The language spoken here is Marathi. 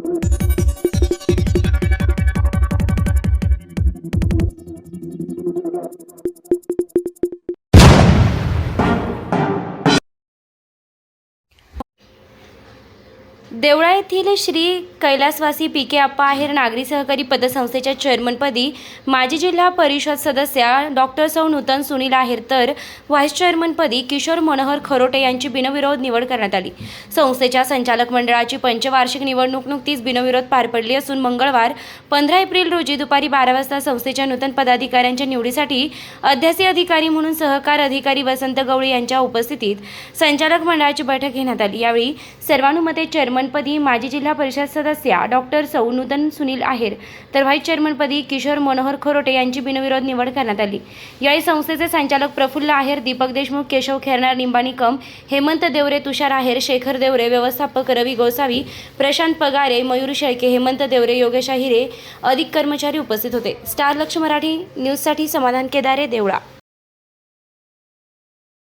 thank you देवळा येथील श्री कैलासवासी पी के आप्पा आहेर नागरी सहकारी पतसंस्थेच्या चेअरमनपदी माजी जिल्हा परिषद सदस्या डॉक्टर सौ नूतन सुनील आहेर तर व्हाईस चेअरमनपदी किशोर मनोहर खरोटे यांची बिनविरोध निवड करण्यात आली. संस्थेच्या संचालक मंडळाची पंचवार्षिक निवडणूक नुकतीच बिनविरोध पार पडली असून मंगळवार पंधरा एप्रिल रोजी दुपारी बारा वाजता संस्थेच्या नूतन पदाधिकाऱ्यांच्या निवडीसाठी अध्यासी अधिकारी म्हणून सहकार अधिकारी वसंत गवळी यांच्या उपस्थितीत संचालक मंडळाची बैठक घेण्यात आली. यावेळी सर्वानुमते चेअरमनपदी माजी जिल्हा परिषद सदस्या डॉक्टर सौ नूतन सुनील आहेर तर व्हाईस चेअरमनपदी किशोर मनोहर खरोटे यांची बिनविरोध निवड करण्यात आली. यावेळी संस्थेचे संचालक प्रफुल्ल आहेर दीपक देशमुख केशव खेरनार निंबाणीकम हेमंत देवरे तुषार आहेर शेखर देवरे व्यवस्थापक रवी गोसावी प्रशांत पगारे मयूर शेळके हेमंत देवरे योगेश हिरे अधिक कर्मचारी उपस्थित होते. स्टार लक्ष मराठी न्यूजसाठी समाधान केदारे देवळा.